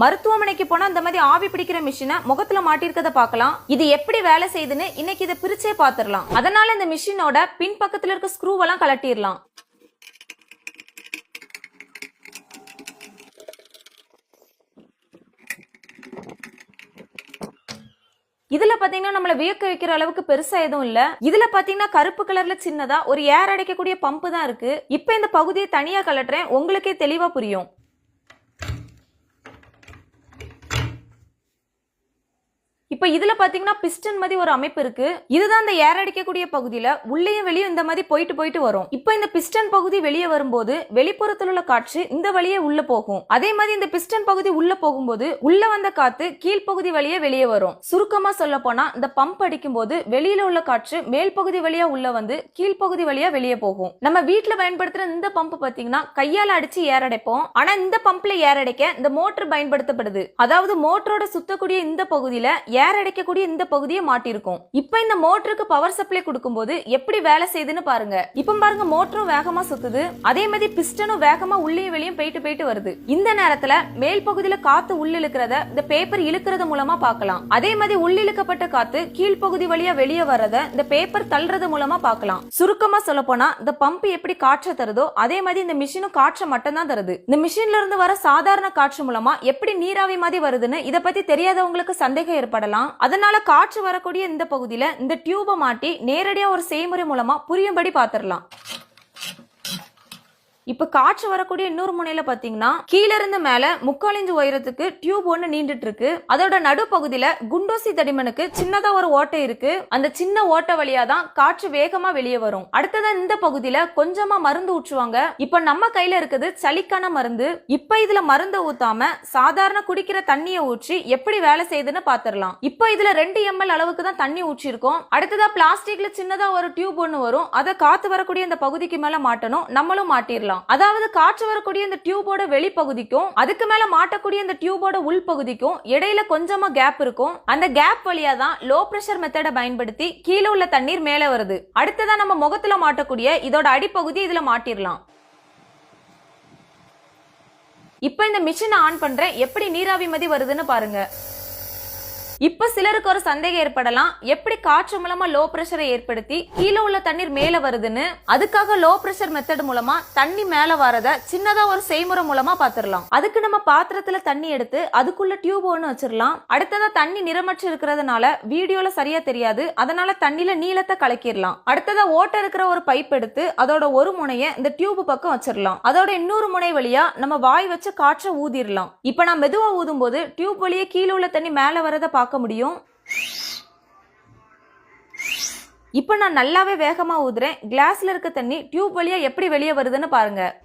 மருத்துவமனைக்கு போனா இந்த மாதிரி ஆவி பிடிக்கிற மிஷினை முகத்துல மாட்டிருக்கத பார்க்கலாம். இது எப்படி வேலை செய்யுதுன்னு இன்னைக்கு இதை பிரிச்சே பாத்துரலாம் அதனால இந்த மிஷினோட பின் பக்கத்துல இருக்க ஸ்க்ரூவெல்லாம் கலட்டிடலாம் இதுல பாத்தீங்கன்னா நம்மள வியக்க வைக்கிற அளவுக்கு பெருசா எதுவும் இல்ல. இதுல பாத்தீங்கன்னா கருப்பு கலர்ல சின்னதா ஒரு ஏர் அடைக்கக்கூடிய பம்பு தான் இருக்கு. இப்ப இந்த பகுதியை தனியா கலட்டுறேன் உங்களுக்கே தெளிவா புரியும். இப்போ இதுல பாத்தீங்கன்னா பிஸ்டன் மாதிரி ஒரு அமைப்பு இருக்கு. இதுதான் இந்த ஏர் அடிக்கக்கூடிய பகுதியில உள்ளேயும் வெளியும் இந்த மாதிரி போயிட்டு போயிட்டு வரும். இப்போ இந்த பிஸ்டன் பகுதி வெளியே வரும்போது வெளிப்புறத்தில் உள்ள காற்று இந்த வழியே உள்ள போகும். அதே மாதிரி இந்த பிஸ்டன் பகுதி உள்ள போகும்போது உள்ள வந்த காத்து கீழ்ப்பகுதி வழியே வெளியே வரும். சுருக்கமா சொல்ல போனா இந்த பம்ப் அடிக்கும் போது வெளியில உள்ள காற்று மேல் பகுதி வழியா உள்ள வந்து கீழ்ப்பகுதி வழியா வெளியே போகும். நம்ம வீட்டுல பயன்படுத்துற இந்த பம்ப் பாத்தீங்கன்னா கையால அடிச்சு ஏர் அடைப்போம். ஆனா இந்த பம்ப்ல ஏர் அடைக்க இந்த மோட்டர் பயன்படுத்தப்படுது. அதாவது மோட்டரோட சுத்தக்கூடிய இந்த பகுதியில ஏர் அடைக்கக்கூடிய இந்த பகுதியை மாட்டிருக்கும் இப்போ இந்த மோட்டருக்கு பவர் சப்ளை கொடுக்கும்போது எப்படி வேலை செய்யுதுன்னு பாருங்க. இப்போ பாருங்க மோட்டரும் வேகமா சுத்துது. அதே மாதிரி பிஸ்டனும் வேகமா உள்ளே வெளியும் போயிட்டு போயிட்டு வருது. இந்த நேரத்துல மேல் பகுதியில காத்து உள்ள இழுக்கிறத இந்த பேப்பர் இழுக்கிறது மூலமா பார்க்கலாம். அதே மாதிரி உள்ளிழுக்கப்பட்ட காத்து கீழ்ப்பகுதி வழியா வெளியே வர்றத இந்த பேப்பர் தள்ளுறது மூலமா பார்க்கலாம். சுருக்கமா சொல்ல போனா இந்த பம்ப் எப்படி காற்றை தருதோ அதே மாதிரி இந்த மிஷினும் காற்றை மட்டும் தான் தருது. இந்த மிஷின்ல இருந்து வர சாதாரண காற்று மூலமா எப்படி நீராவி மாதிரி வருதுன்னு இத பத்தி தெரியாதவங்களுக்கு சந்தேகம் ஏற்படலாம். அதனால காற்று வரக்கூடிய இந்த பகுதியில் இந்த டியூபை மாட்டி நேரடியாக ஒரு செய்முறை மூலமா புரியும்படி பார்த்துடலாம். இப்போ காற்று வரக்கூடிய இன்னொரு முனையில பார்த்தீங்கன்னா கீழே இருந்து மேலே முக்கால் இன்ச்சு உயரத்துக்கு டியூப் ஒன்று நீண்டுட்டு இருக்கு அதோட நடுப்பகுதியில் குண்டோசி தடிமனுக்கு சின்னதா ஒரு ஓட்டை இருக்கு. அந்த சின்ன ஓட்டை வழியா தான் காற்று வேகமா வெளியே வரும். அடுத்ததா இந்த பகுதியில கொஞ்சமா மருந்து ஊற்றுவாங்க. இப்போ நம்ம கையில இருக்குது சளிக்கான மருந்து. இப்போ இதுல மருந்தை ஊத்தாம சாதாரண குடிக்கிற தண்ணியை ஊற்றி எப்படி வேலை செய்யுதுன்னு பாத்திரலாம். இப்போ இதுல ரெண்டு எம்எல் அளவுக்கு தான் தண்ணி ஊற்றிருக்கோம். அடுத்ததா பிளாஸ்டிக்ல சின்னதா ஒரு டியூப் ஒன்று வரும். அதை காத்து வரக்கூடிய இந்த பகுதிக்கு மேல மாட்டணும். நம்மளும் மாட்டிடலாம் மாட்டிரலாம் அதாவது காற்று வரக்கூடிய இந்த டியூபோட வெளிப்பகுதிக்கும் அதுக்கு மேல மாட்டக்கூடிய இந்த டியூபோட உள்பகுதிக்கும் இடையில கொஞ்சமா கேப் இருக்கும். அந்த கேப் வழியா தான் லோ பிரஷர் மெத்தடை பயன்படுத்தி கீழே உள்ள தண்ணீர் மேல வருது. அடுத்ததான் நம்ம முகத்துல மாட்டக்கூடிய இதோட அடிப்பகுதி இதுல மாட்டிடலாம் இப்ப இந்த மிஷினை ஆன் பண்றேன். எப்படி நீராவி மதி வருதுன்னு பாருங்க. இப்ப சிலருக்கு ஒரு சந்தேகம் ஏற்படலாம். எப்படி காற்று மூலமா லோ பிரஷரை ஏற்படுத்தி கீழே உள்ள தண்ணீர் மேல வருதுன்னு? அதுக்காக லோ பிரஷர் மெத்தட் மூலமா தண்ணி மேல வரத சின்னதா ஒரு செய்முறை மூலமா பாத்துரலாம். அதுக்கு நம்ம பாத்திரத்துல தண்ணி எடுத்து அதுக்குள்ள டியூப் ஒன்று வச்சிடலாம் அடுத்ததா தண்ணி நிறமற்று இருக்கிறதுனால வீடியோல சரியா தெரியாது. அதனால தண்ணியில நீளத்தை கலக்கிடலாம் அடுத்ததா ஓட்ட இருக்கிற ஒரு பைப் எடுத்து அதோட ஒரு முனைய இந்த டியூப் பக்கம் வச்சிடலாம் அதோட இன்னொரு முனை வழியா நம்ம வாய் வச்சு காற்றை ஊதிரலாம். இப்ப நான் மெதுவா ஊதும் போது டியூப் வழியே கீழே உள்ள தண்ணி மேல வரத பார்க்க முடியும். இப்போ நான் நல்லாவே வேகமா ஊதுறேன். கிளாஸ்ல இருக்க தண்ணி டியூப் வழியா எப்படி வெளியே வருதுன்னு பாருங்க.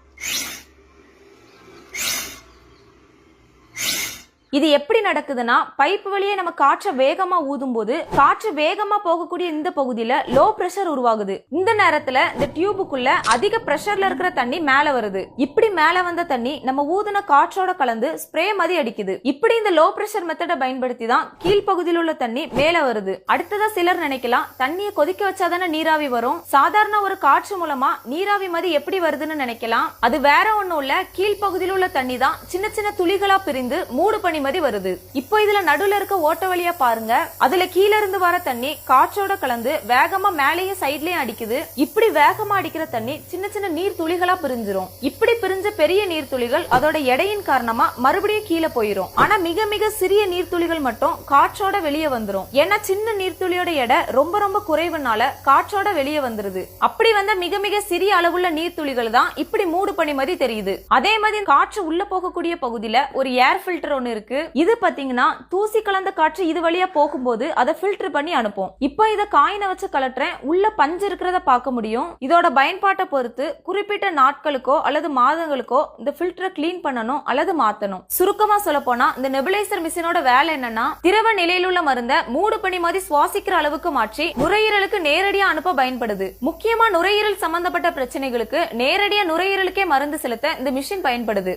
இது எப்படி நடக்குதுன்னா பைப் வழியே நம்ம காற்றை வேகமா ஊதும் போது காற்று வேகமா போகக்கூடிய இந்த பகுதியில லோ பிரஷர் உருவாகுது. இந்த நேரத்துல இந்த டியூபுக்குள்ள அதிக பிரஷர்ல இருக்கிற தண்ணி மேல வருது. இப்படி மேல வந்த தண்ணி நம்ம ஊதுன காற்றோட கலந்து ஸ்ப்ரே மாதிரி அடிக்குது. இப்படி இந்த லோ பிரஷர் மெத்தடை பயன்படுத்தி தான் கீழ்ப்பகுதியில் உள்ள தண்ணி மேல வருது. அடுத்ததா சிலர் நினைக்கலாம் தண்ணியை கொதிக்க வச்சாதானே நீராவி வரும். சாதாரண ஒரு காற்று மூலமா நீராவி மாதிரி எப்படி வருதுன்னு நினைக்கலாம். அது வேற ஒண்ணும் இல்ல கீழ்ப்பகுதியில் உள்ள தண்ணி தான் சின்ன சின்ன துளிகளா பிரிந்து மூடு பண்ணி மாதிரி வருது. இப்போ இதுல நடுவுல இருக்க ஓட்ட வழியா பாருங்க. அதுல கீழ இருந்து வர தண்ணி காற்றோட கலந்து வேகமா மேலேயும் சைட்லயும் அடிக்குது. இப்படி வேகமா அடிக்கிற தண்ணி சின்ன சின்ன நீர் துளிகளா பிரிஞ்சிரும். இப்படி பிரிஞ்ச பெரிய நீர் துளிகள் அதோட எடையின் காரணமா மறுபடியும் கீழே போயிரும். ஆனா மிக மிக சிறிய நீர்த்துளிகள் மட்டும் காற்றோட வெளியே வந்துரும். ஏன்னா சின்ன நீர்த்துளியோட எடை ரொம்ப ரொம்ப குறைவுனால காற்றோட வெளியே வந்துருது. அப்படி வந்த மிக மிக சிறிய அளவுள்ள நீர்த்துளிகள் தான் இப்படி மூடு பனி மாதிரி தெரியுது. அதே மாதிரி காற்று உள்ள போகக்கூடிய பகுதியில ஒரு ஏர் ஃபில்டர் ஒன்னு இருக்கு. இது பாத்தீங்கன்னா தூசி கலந்த காற்று இது வழியா போகும்போது அதை ஃபில்டர் பண்ணி அனுப்பும். இப்போ இத காயினை வச்சு கலட்டுறேன். உள்ள பஞ்சு இருக்கிறத பார்க்க முடியும். இதோட பயன்பாட்டை பொறுத்து குறிப்பிட்ட நாட்களுக்கோ அல்லது மாதங்களுக்கோ இந்த ஃபில்டரை க்ளீன் பண்ணணும் அல்லது மாத்தணும். சுருக்கமா சொல்ல போனா இந்த நெபுலைசர் மிஷினோட வேலை என்னன்னா திரவ நிலையில் உள்ள மருந்த மூடு பனி மாதிரி சுவாசிக்கிற அளவுக்கு மாற்றி நுரையீரலுக்கு நேரடியா அனுப்ப பயன்படுது. முக்கியமா நுரையீரல் சம்பந்தப்பட்ட பிரச்சனைகளுக்கு நேரடியா நுரையீரலுக்கே மருந்து செலுத்த இந்த மிஷின் பயன்படுது.